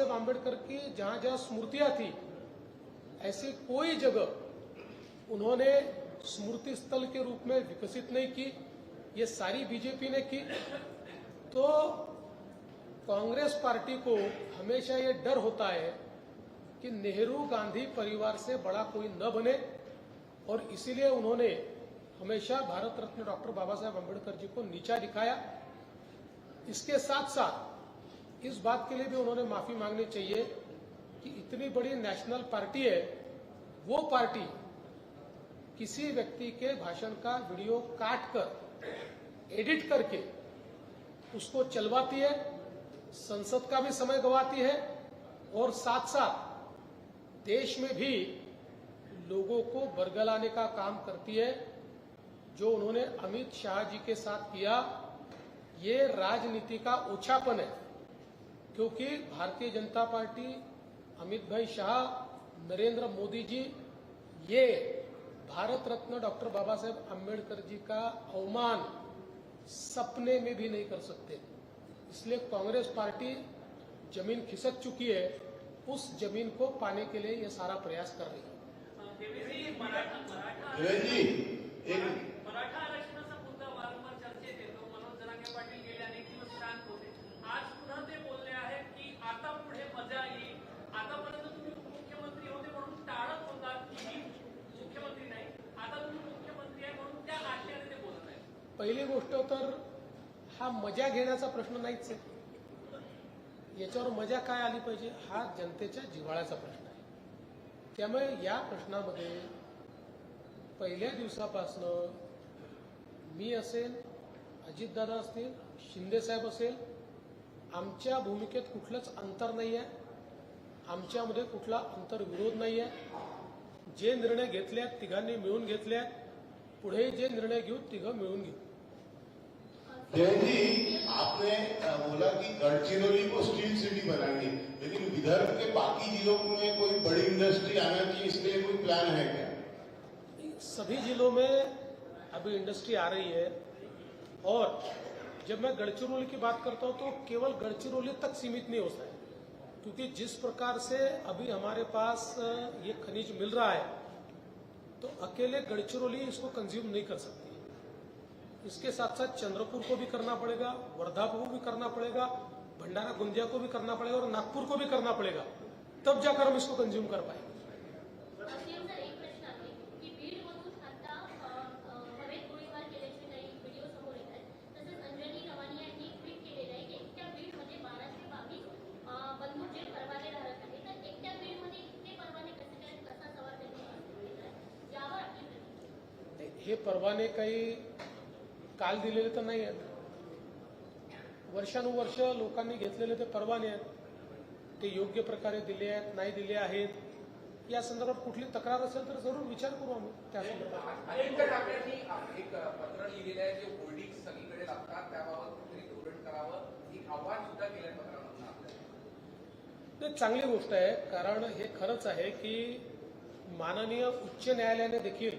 साहेब आम्बेडकर की जहाँ जहाँ स्मृतियाँ थी, ऐसी कोई जगह उन्होंने स्मृति स्थल के रूप में विकसित नहीं की, ये सारी बीजेपी ने की। तो कांग्रेस पार्टी को हमेशा ये डर होता है कि नेहरू गांधी परिवार से बड़ा कोई न बने, और इसीलिए उन्होंने हमेशा भारत रत्न डॉक्टर बाबा साहेब अंबेडकर जी को नीचा दिखाया। इसके साथ साथ इस बात के लिए भी उन्होंने माफ़ी मांगनी चाहिए कि इतनी बड़ी नेशनल पार्टी है, वो पार्टी किसी व्यक्ति के भाषण का वीडियो काट कर एडिट करके उसको चलवाती है, संसद का भी समय गवाती है और साथ साथ देश में भी लोगों को बरगलाने का काम करती है, जो उन्होंने अमित शाह जी के साथ किया। ये राजनीति का ओछापन है। क्योंकि भारतीय जनता पार्टी अमित भाई शाह नरेंद्र मोदी जी ये भारत रत्न डॉक्टर बाबा साहेब अंबेडकर जी का अवमान सपने में भी नहीं कर सकते। इसलिए कांग्रेस पार्टी ज़मीन खिसक चुकी है उस ज़मीन को पाने के लिए ये सारा प्रयास कर रही है। देवेंद्रजी, मराठा मराठा देवेंद्रजी, एक पहिली गोष्ट तर हा मजा घेण्याचा प्रश्न नाहीच आहे. याच्यावर मजा काय आली पाहिजे? हा जनतेच्या जिव्हाळ्याचा प्रश्न आहे. त्यामुळे या प्रश्नामध्ये पहिल्या दिवसापासनं मी असेल अजितदादा असतील शिंदेसाहेब असेल आमच्या भूमिकेत कुठलंच अंतर नाही आहे आमच्यामध्ये कुठला अंतर्विरोध नाही आहे जे निर्णय घेतले आहेत तिघांनी मिळून घेतले आहेत पुढे जे निर्णय घेऊ तिघं मिळून घेऊ. जी आपने बोला कि गढ़चिरौली को स्टील सिटी बनाएँगे लेकिन विदर्भ के बाकी जिलों में कोई बड़ी इंडस्ट्री आना चाहिए, इसके लिए कोई प्लान है क्या? सभी जिलों में अभी इंडस्ट्री आ रही है, और जब मैं गढ़चिरौली की बात करता हूँ तो केवल गढ़चिरौली तक सीमित नहीं होता है, क्योंकि जिस प्रकार से अभी हमारे पास ये खनिज मिल रहा है तो अकेले गढ़चिरौली इसको कंज्यूम नहीं कर सकती। इसके साथ साथ चंद्रपुर को भी करना पड़ेगा वर्धा को भी करना पड़ेगा भंडारा गोंदिया को भी करना पड़ेगा और नागपुर को भी करना पड़ेगा। तब जाकर हम इसको कंज्यूम कर पाएँगे। हे परवाने काही काल दिलेले तर नाही आहेत. वर्षानुवर्ष लोकांनी घेतलेले ते परवाने आहेत. ते योग्य प्रकारे दिले आहेत नाही दिले आहेत या संदर्भात कुठली तक्रार असेल तर जरूर विचार करू आम्ही. त्या संदर्भात चांगली गोष्ट आहे कारण हे खरंच आहे की माननीय उच्च न्यायालयाने देखील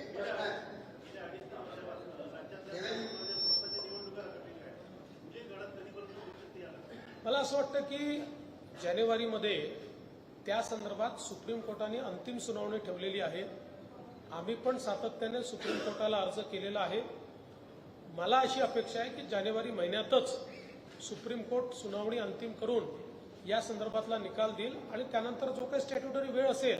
मला असं वाटतं की जानेवारीमध्ये त्या संदर्भात सुप्रीम कोर्टाने अंतिम सुनावणी ठेवलेली आहे. आम्ही पण सातत्याने सुप्रीम कोर्टाला अर्ज केलेला आहे. मला अशी अपेक्षा आहे की जानेवारी महिन्यातच सुप्रीम कोर्ट सुनावणी अंतिम करून या संदर्भातला निकाल देईल आणि त्यानंतर जो काही स्टॅट्युटरी वेळ असेल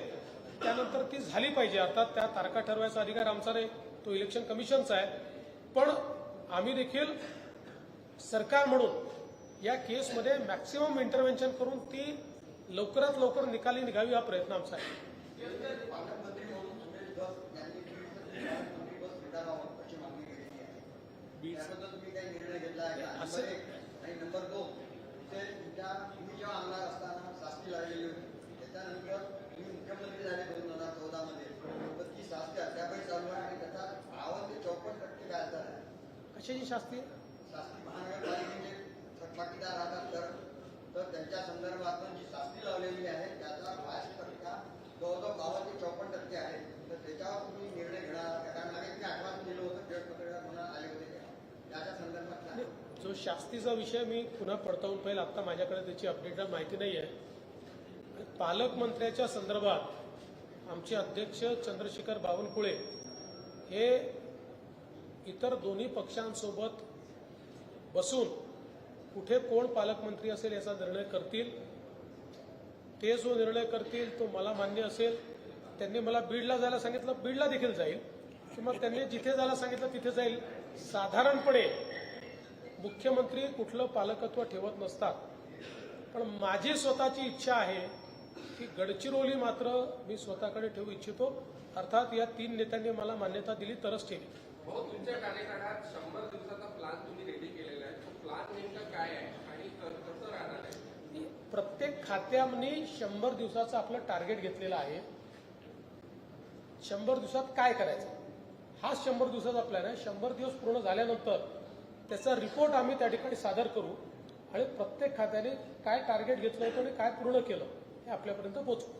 त्यानंतर ती झाली पाहिजे. अर्थात त्या तारखा ठरवायचा अधिकार आमचा नाही. तो इलेक्शन कमिशनचा आहे. पण आम्ही देखील सरकार म्हणून या केसमध्ये मॅक्सिमम इंटरव्हेन्शन करून ती लवकरात लवकर निकाली निघावी हा प्रयत्न आमचा आहे. म्हणून सुरेश धस यांनी बीड बस विधानावर अशी मागणी केलेली आहे मुख्यमंत्री झाले दोन हजार चौदा मध्ये ती शास्त्री अद्यापही चालू आहे आणि त्याचा बावन्न ते चौपन्न टक्के व्याज दर आहे. कशाची शास्त्री शास्त्री महानगरपालिकेचे थकबाकीदार राहतात तर तर त्यांच्या संदर्भात जी शास्त्री लावलेली आहे त्याचा पाच टक्का जवळजवळ बावन्न ते चौपन्न टक्के आहे. तर त्याच्यावर तुम्ही निर्णय घेणार कारण मागे मी आठवाच दिलं होतं खेळपत्रकार म्हणून आले होते त्याच्या संदर्भात जो शास्तीचा विषय मी पुन्हा पडताळून पाहिजे आत्ता माझ्याकडे त्याची अपडेट माहिती नाही आहे पालकमंत्र्याच्या संदर्भात आमचे अध्यक्ष चंद्रशेखर बावनकुळे हे इतर दोन्ही पक्षांसोबत बसून कुठे कोण पालकमंत्री असेल याचा निर्णय करतील. ते जो निर्णय करतील तो मला मान्य असेल. त्यांनी मला बीडला जायला सांगितलं बीडला देखील जाईल. किंवा त्यांनी जिथे जायला सांगितलं तिथे जाईल. साधारणपणे मुख्यमंत्री कुठलं पालकत्व ठेवत नसतात. पण माझी स्वतःची इच्छा आहे की गडचिरोली मात्र मी स्वतःकडे ठेवू इच्छितो. अर्थात या तीन नेत्यांनी मला मान्यता दिली तरच ठेवी भाऊ तुमच्या कार्यकाळात शंभर दिवसाचा प्लान तुम्ही रेडी केलेला आहे. तो प्लान नेमका काय आहे? आणि कसं राहणार आहे? प्रत्येक खात्याने शंभर दिवसाचं आपलं टार्गेट घेतलेलं आहे. शंभर दिवसात काय करायचं? हा शंभर दिवसाचा प्लॅन आहे. शंभर दिवस पूर्ण झाल्यानंतर त्याचा रिपोर्ट आम्ही त्या ठिकाणी सादर करू. आणि प्रत्येक खात्याने काय टार्गेट घेतलं होतं आणि काय पूर्ण केलं. आपल्यापर्यंत पोहोचू.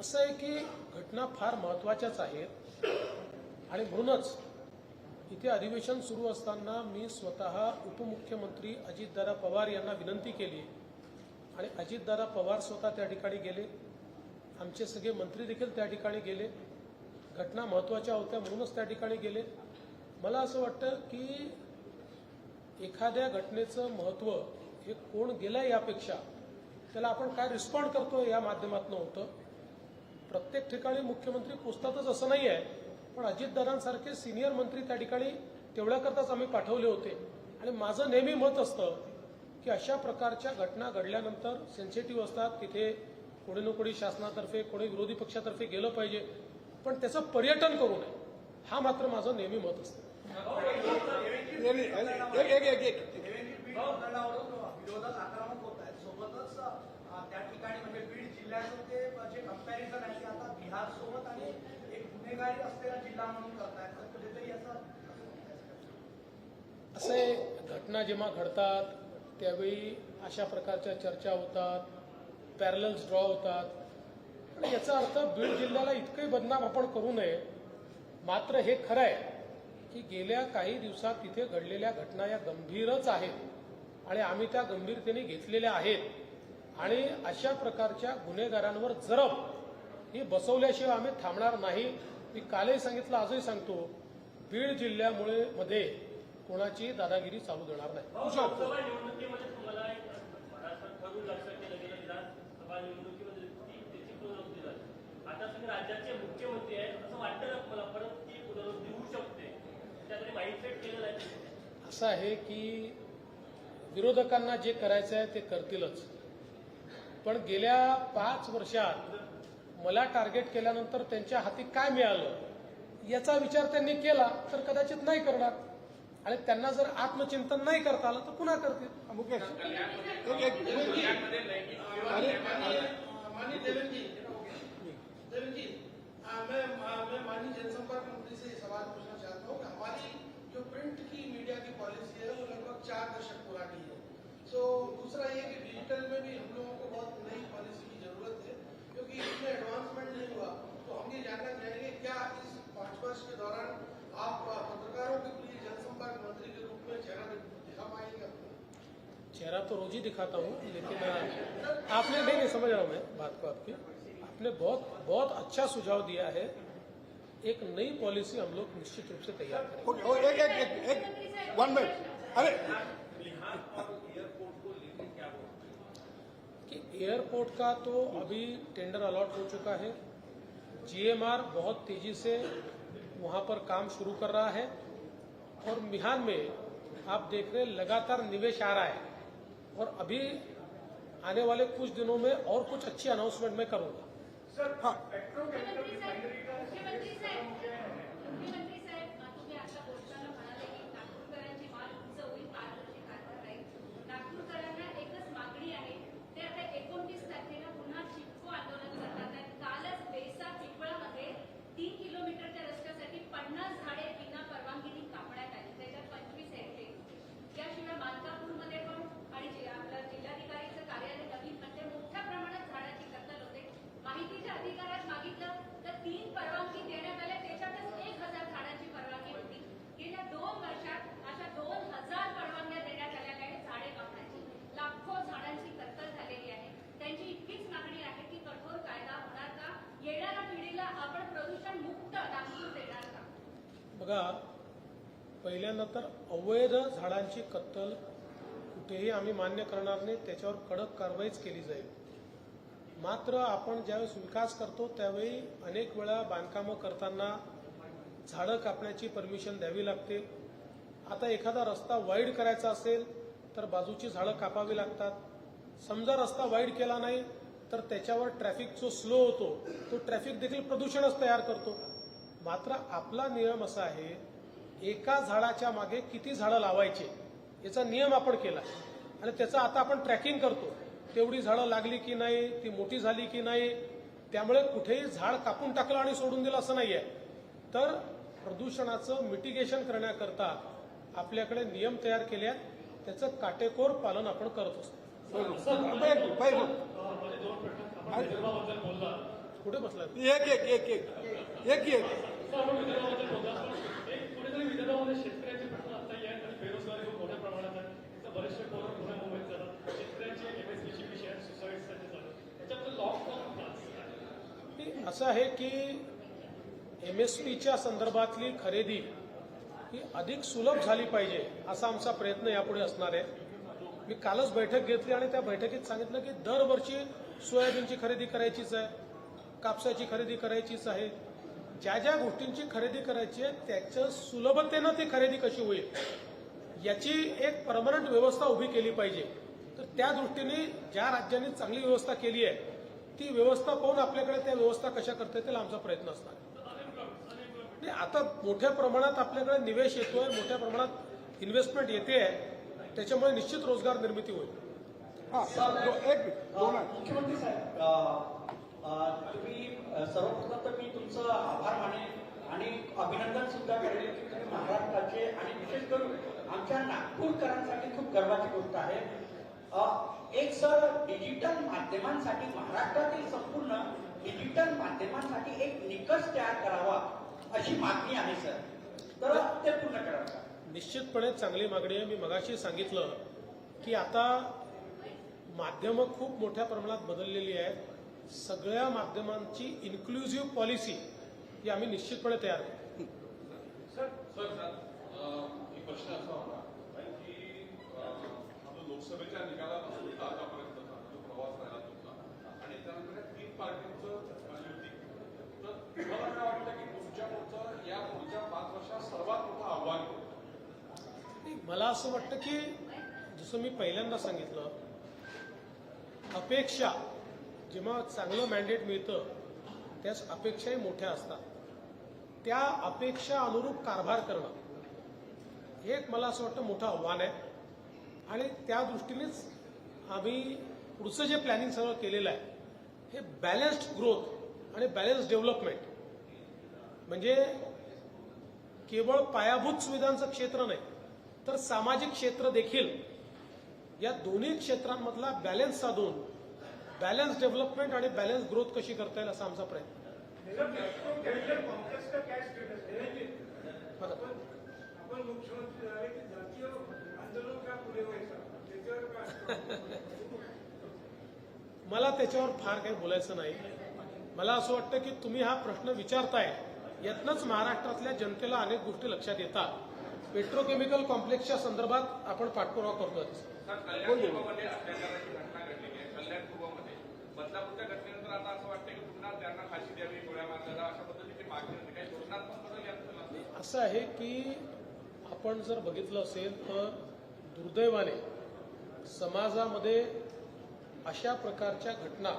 असं आहे की घटना फार महत्वाच्याच आहेत. आणि म्हणूनच इथे अधिवेशन सुरू असताना मी स्वतः उपमुख्यमंत्री अजितदादा पवार यांना विनंती केली. आणि अजितदादा पवार स्वतः त्या ठिकाणी गेले. आमचे सगळे मंत्री देखील त्या ठिकाणी गेले. घटना महत्त्वाच्या होत्या म्हणूनच त्या ठिकाणी गेले. मला असं वाटतं की एखाद्या घटनेचं महत्त्व हे कोण गेलं यापेक्षा त्याला आपण काय रिस्पॉन्ड करतो या माध्यमातून होतं. प्रत्येक ठिकाणी मुख्यमंत्री पोचतातच असं नाही आहे पण अजितदादांसारखे सिनियर मंत्री त्या ठिकाणी तेवढ्याकरताच आम्ही पाठवले होते. आणि माझं नेहमी मत असतं की अशा प्रकारच्या घटना घडल्यानंतर सेन्सिटिव्ह असतात तिथे कोणी ना कोणी शासनातर्फे कोणी विरोधी पक्षातर्फे गेलं पाहिजे. पण त्याचं पर्यटन करू नये. हा मात्र माझं नेहमी मत असतं. त्या ठिकाणी म्हणजे बीड जिल्ह्याचं ते जे कंपॅरिझन आहे ते आता बिहार सोबत आणि एक गुन्हेगारी असलेला जिल्हा म्हणून करतायत. तर कुठेतरी असं असे घटना जेव्हा घडतात त्यावेळी अशा प्रकारच्या चर्चा होतात. पॅरलल्स ड्रॉ होतात. आणि याचा अर्थ बीड जिल्ह्याला इतकंही बदनाम आपण करू नये. मात्र हे खरं आहे की गेल्या काही दिवसात तिथे घडलेल्या घटना या गंभीरच आहेत. आणि आम्ही त्या गंभीरतेने घेतलेल्या आहेत. आणि अशा प्रकारच्या गुन्हेगारांवर जरब ही बसवल्याशिवाय आम्ही थांबणार नाही. मी कालही सांगितलं आजही सांगतो बीड जिल्ह्यामुळे मध्ये कोणाची दादागिरी चालू देणार नाही लोकसभा निवडणुकीमध्ये तुम्हाला एक महाराष्ट्रात ठरवून लक्षात केलं गेलं विधानसभा निवडणुकीमध्ये ती त्याची पुनरावृत्ती राज्याचे मुख्यमंत्री आहेत असं वाटतं का तुम्हाला? परत ती पुनरावृत्ती होऊ शकते. त्यासाठी माइंडसेट केलेलं आहे? असं आहे की विरोधकांना जे करायचं आहे ते करतीलच. पण गेल्या पाच वर्षात मला टार्गेट केल्यानंतर त्यांच्या हाती काय मिळालं याचा विचार त्यांनी केला तर कदाचित नाही करणार. आणि त्यांना जर आत्मचिंतन नाही करता आलं तर पुन्हा करतील. मुकेश मैं मैं माननीय जनसंपर्क मंत्री से ये सवाल पूछना चाहता हूँ हमारी जो प्रिंट की मीडिया की पॉलिसी है, वो लगभग चार दशक पुरानी है। सो दूसरा ये कि डिजिटल में भी हम लोगों को बहुत नई पॉलिसी की ज़रूरत है, क्योंकि इसमें एडवांसमेंट नहीं हुआ। तो हम ये जानना चाहेंगे, क्या इस पाँच वर्ष के दौरान आप पत्रकारों के लिए जनसंपर्क मंत्री के रूप में चेहरा दिखा पाएँगे चेहरा तो रोज ही दिखाता हूँ, लेकिन आपने नहीं, समझ रहा हूँ मैं बात को आपकी। आपने बहुत बहुत अच्छा सुझाव दिया है। एक नई पॉलिसी हम लोग निश्चित रूप से तैयार करेंगे। एक एक एक एक वन मिनट अरे कि एयरपोर्ट का तो अभी टेंडर अलॉट हो चुका है। जीएमआर बहुत तेज़ी से वहाँ पर काम शुरू कर रहा है। और मिहान में आप देख रहे हैं लगातार निवेश आ रहा है। और अभी आने वाले कुछ दिनों में और कुछ अच्छी अनाउंसमेंट मैं करूँगा। हाँ मुख्यमंत्री साहेब मुख्यमंत्री साहेब मुख्यमंत्री साहेब तुम्ही आता बोलताना म्हणाले की नागपूरकरांची मान उंच होईल पारदर्शी कारभार राहील नागपूरकरांना प्रदूषण मुक्त नागपूर देणार का बघा पहिल्यांदा तर अवैध झाडांची कत्तल कुठेही आम्ही मान्य करणार नाही त्याच्यावर कडक कारवाईच केली जाईल. मात्र आपण ज्यावेळेस विकास करतो त्यावेळी अनेक वेळा बांधकामं करताना झाडं कापण्याची परमिशन द्यावी लागते. आता एखादा रस्ता वाईड करायचा असेल तर बाजूची झाडं कापावी लागतात. समजा रस्ता वाईड केला नाही तर त्याच्यावर ट्रॅफिक जो स्लो होतो तो ट्रॅफिक देखील प्रदूषणच तयार करतो. मात्र आपला नियम असा आहे एका झाडाच्या मागे किती झाडं लावायचे याचा नियम आपण केला. आणि त्याचं आता आपण ट्रॅकिंग करतो. तेवढी झाडं लागली की नाही ती मोठी झाली की नाही त्यामुळे कुठेही झाड कापून टाकलं आणि सोडून दिलं असं नाहीये. तर प्रदूषणाचं मिटिगेशन करण्याकरता आपल्याकडे नियम तयार केले आहेत त्याचं काटेकोर पालन आपण करत असतो. कुठे बसला एक एक एक एक. एक एक. असं आहे की एम एस पीच्या संदर्भातली खरेदी ही अधिक सुलभ झाली पाहिजे असा आमचा प्रयत्न यापुढे असणार आहे. मी कालच बैठक घेतली आणि त्या बैठकीत सांगितलं की दरवर्षी सोयाबीनची खरेदी करायचीच आहे. कापसाची खरेदी करायचीच आहे. ज्या ज्या गोष्टींची खरेदी करायची आहे त्याच्या सुलभतेनं ती खरेदी कशी होईल याची एक परमनंट व्यवस्था उभी केली पाहिजे. तर त्या दृष्टीने ज्या राज्यांनी चांगली व्यवस्था केली आहे ती व्यवस्था पाहून आपल्याकडे त्या व्यवस्था कशा करता येतील आमचा प्रयत्न असणार. नाही, आता मोठ्या प्रमाणात आपल्याकडे निवेश येतोय मोठ्या प्रमाणात इन्व्हेस्टमेंट येते आहे त्याच्यामुळे निश्चित रोजगार निर्मिती होईल. हा एक. मुख्यमंत्री साहेब तुम्ही सर्वप्रथम तर मी तुमचं आभार मानेन आणि अभिनंदन सुद्धा करेल की तुम्ही महाराष्ट्राचे आणि विशेष करून आमच्या नागपूरकरांसाठी खूप गर्वाची गोष्ट आहे. एक सर डिजिटल माध्यमांसाठी महाराष्ट्रातील संपूर्ण डिजिटल माध्यमांसाठी एक निकष तयार करावा अशी मागणी आहे सर. तर ते पूर्ण करावं निश्चितपणे चांगली मागणी आहे. मी मगाशी सांगितलं की आता माध्यमं खूप मोठ्या प्रमाणात बदललेली आहेत. सगळ्या माध्यमांची इन्क्लुझिव्ह पॉलिसी ही आम्ही निश्चितपणे तयार करू सर सर एक प्रश्न असा होता की लोकसभेच्या निकालापासून जो प्रवास राहिला तुमचा आणि त्यानंतर तीन पार्टींचं युती तर तुम्हाला काय वाटतं की तुमच्या पुढचं या पुढच्या पाच वर्षात सर्वात मोठं आव्हान? नाही, मला असं वाटतं की जसं मी पहिल्यांदा सांगितलं अपेक्षा जेव्हा चांगलं मॅन्डेट मिळतं त्याच अपेक्षाही मोठ्या असतात. त्या अपेक्षा अनुरूप कारभार करणं हे एक मला असं वाटतं मोठं आव्हान आहे. आणि त्या दृष्टीनेच आम्ही पुढचं जे प्लॅनिंग सगळं केलेलं आहे हे बॅलन्स्ड ग्रोथ आणि बॅलन्स्ड डेव्हलपमेंट म्हणजे केवळ पायाभूत सुविधांचं क्षेत्र नाही तर सामाजिक क्षेत्र देखील या दोन्ही क्षेत्रांमधला बॅलन्स साधून बॅलन्स डेव्हलपमेंट आणि बॅलन्स ग्रोथ कशी करता येईल असा आमचा प्रयत्न. मला त्याच्यावर फार काही बोलायचं नाही. मला असं वाटतं की तुम्ही हा प्रश्न विचारताय यातनंच महाराष्ट्रातल्या जनतेला अनेक गोष्टी लक्षात येतात. पेट्रोकेमिकल कॉम्प्लेक्सच्या संदर्भात आपण पाठपुरावा करतोय. बदलापूरच्या घटनेनंतर आता असं वाटतं की पुन्हा त्यांना फाशी द्यावी गोळ्या मारल्याला अशा पद्धतीची मागणी होती. काही धोरणात्मक बदल यात असं आहे की आपण जर बघितलं असेल तर दुर्दैवाने समाजामध्ये अशा प्रकारच्या घटना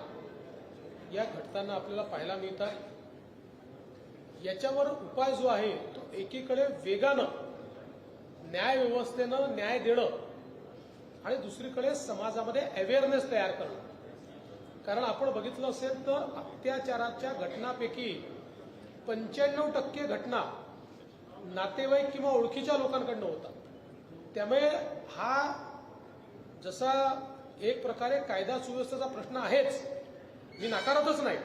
या घटताना आपल्याला पाहायला मिळतात. याच्यावर उपाय जो आहे तो एकीकडे वेगानं न्यायव्यवस्थेनं न्याय देणं आणि दुसरीकडे समाजामध्ये अवेअरनेस तयार करणं. कारण आपण बघितलं असेल तर अत्याचाराच्या घटनापैकी पंच्याण्णव टक्के घटना नातेवाईक किंवा ओळखीच्या लोकांकडनं होतात. त्यामुळे हा जसा एक प्रकारे कायदा सुव्यवस्थेचा प्रश्न आहेच मी नाकारतच नाही.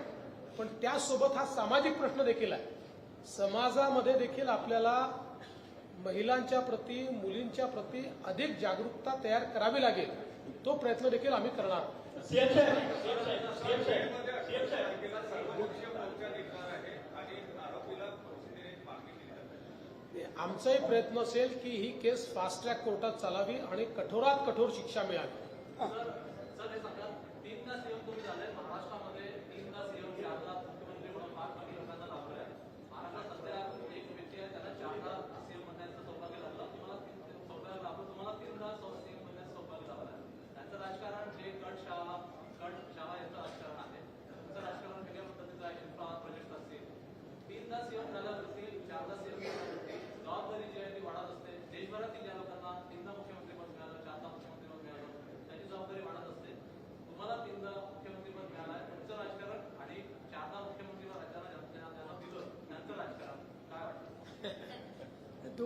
पण त्यासोबत हा सामाजिक प्रश्न देखील आहे. समाजामध्ये देखील आपल्याला महिलांच्या प्रती मुलींच्या प्रती अधिक जागरूकता तयार करावी लागेल. तो प्रयत्न देखील आम्ही करणार आहोत. आमचाही प्रयत्न असेल की ही केस फास्ट ट्रॅक कोर्टात चालावी आणि कठोरात कठोर शिक्षा मिळावी.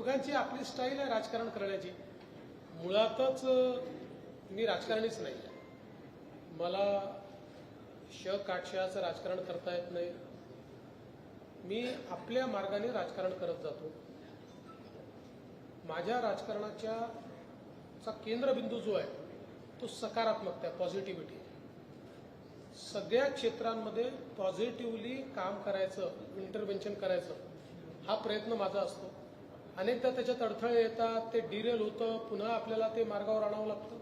दोघांची आपली स्टाईल आहे राजकारण करण्याची. मुळातच मी राजकारणीच नाही आहे मला श काटशाचं राजकारण करता येत नाही. मी आपल्या मार्गाने राजकारण करत जातो. माझ्या राजकारणाच्या चा केंद्रबिंदू जो आहे तो सकारात्मकता आहे पॉझिटिव्हिटी सगळ्या क्षेत्रांमध्ये पॉझिटिव्हली काम करायचं इंटरव्हेन्शन करायचं हा प्रयत्न माझा असतो. अनेकदा त्याच्यात अडथळे येतात ते डिरेल होतं पुन्हा आपल्याला ते मार्गावर आणावं लागतं.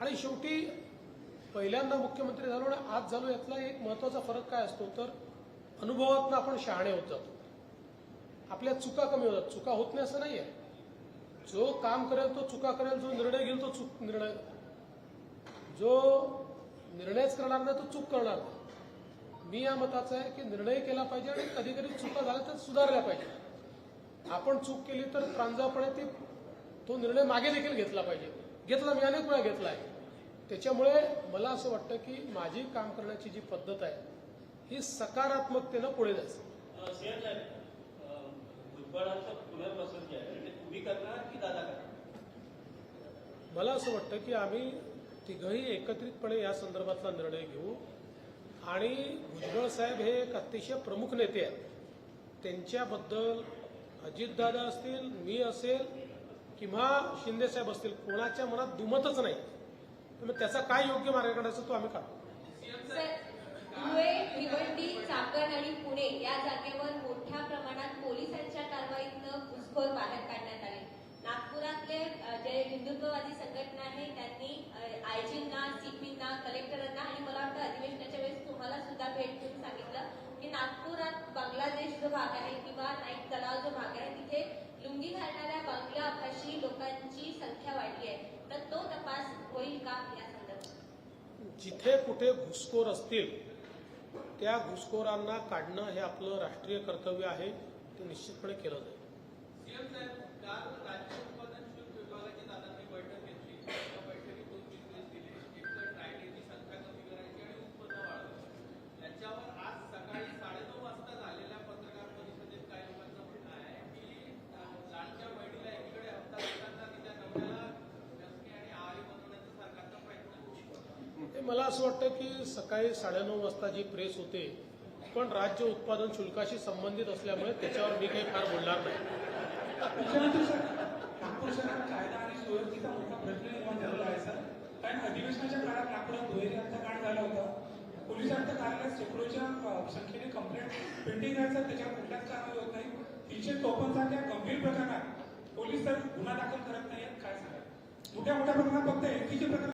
आणि शेवटी पहिल्यांदा मुख्यमंत्री झालो आणि आज झालो यातला एक महत्त्वाचा फरक काय असतो? तर अनुभवातनं आपण शहाणे होत जातो. आपल्या चुका कमी होतात. चुका होत नाही असं नाही आहे जो काम करेल तो चुका करेल जो निर्णय घेईल तो चूक निर्णय. जो निर्णयच करणार नाही तो चूक करणार नाही. मी या मताचा आहे की निर्णय केला पाहिजे आणि कधी कधी चुका झाल्या तर सुधारल्या पाहिजे. आपण चूक केली तर प्रांजळपणे ती तो निर्णय मागे देखील घेतला पाहिजे. घेतला मी अनेक वेळा घेतला आहे. त्याच्यामुळे मला असं वाटतं की माझी काम करण्याची जी पद्धत आहे ही सकारात्मकतेनं पुढे जायचं. मला असं वाटतं की आम्ही तिघही एकत्रितपणे या संदर्भातला निर्णय घेऊ. आणि भुजबळ साहेब हे एक अतिशय प्रमुख नेते आहेत. त्यांच्याबद्दल अजितदादा असतील मी असेल किंवा शिंदे साहेब असतील कोणाच्या मनात दुमतच नाही. तुम्ही त्याचा काय योग्य मार्ग काढायचा तो आम्ही काढतो. धुळे भिवंडी चाकण आणि पुणे या जागेवर मोठ्या प्रमाणात पोलिसांच्या कारवाईतनं घुसखोर बाहेर काढण्यात आले. नागपुरातले जे हिंदुत्ववादी संघटना आहे त्यांनी आयजींना सीपींना कलेक्टरांना आणि मला वाटतं अधिवेशनाच्या वेळेस तुम्हाला सुद्धा भेट देऊन सांगितलं. नागपुरात बांगलादेश जो भाग आहे किंवा नाईक तलाव जो भाग आहे तिथे लुंगी घालणाऱ्या बांगला भाषी लोकांची संख्या वाढली आहे. तर तो तपास होईल का या संदर्भात? जिथे कुठे घुसखोर असतील त्या घुसखोरांना काढणं हे आपलं राष्ट्रीय कर्तव्य आहे. ते निश्चितपणे केलं जाईल सीएम साहेब काल राज्य उत्पादन शुल्क विभागाची दादांनी बैठक घेतली त्या बैठकीत दोन निर्देश दिले एक तर ड्रायडेची संख्या कमी करायची आणि उत्पन्न वाढवायचं याच्यावर आज सकाळी साडेनऊ वाजता झालेल्या पत्रकार परिषदेत काही लोकांचं म्हणणं आहे की अं, लाडक्या बहिणीला एकीकडे हप्ता देताना तिच्या नवऱ्याला व्यसनी आणि आहारी बनवण्याचा सरकारचा प्रयत्न ते मला असं वाटतं की सकाळी साडेनऊ वाजता जी प्रेस होते पण राज्य उत्पादन शुल्काशी संबंधित असल्यामुळे त्याच्यावर मी काही फार बोलणार नाही. मुख्यमंत्री सर कायदा आणि सुव्यवस्थेचा मोठा प्रश्न झालेला आहे सर. कारण अधिवेशनाच्या काळात नागपुरात दुहेरी हत्याकांड झालं होतं. पोलीस आयुक्त कार्यालयात शेकडोच्या संख्येने कंप्लेंट पेंडिंग आहे त्याच्यावर कुठल्याच कारवाई होत नाही. तीनशे चौपन्न सारख्या गंभीर प्रकरणात पोलीस तर गुन्हा दाखल करत नाहीत. काय सांगाल? मोठ्या मोठ्या प्रकरणात फक्त एकीचे प्रकरण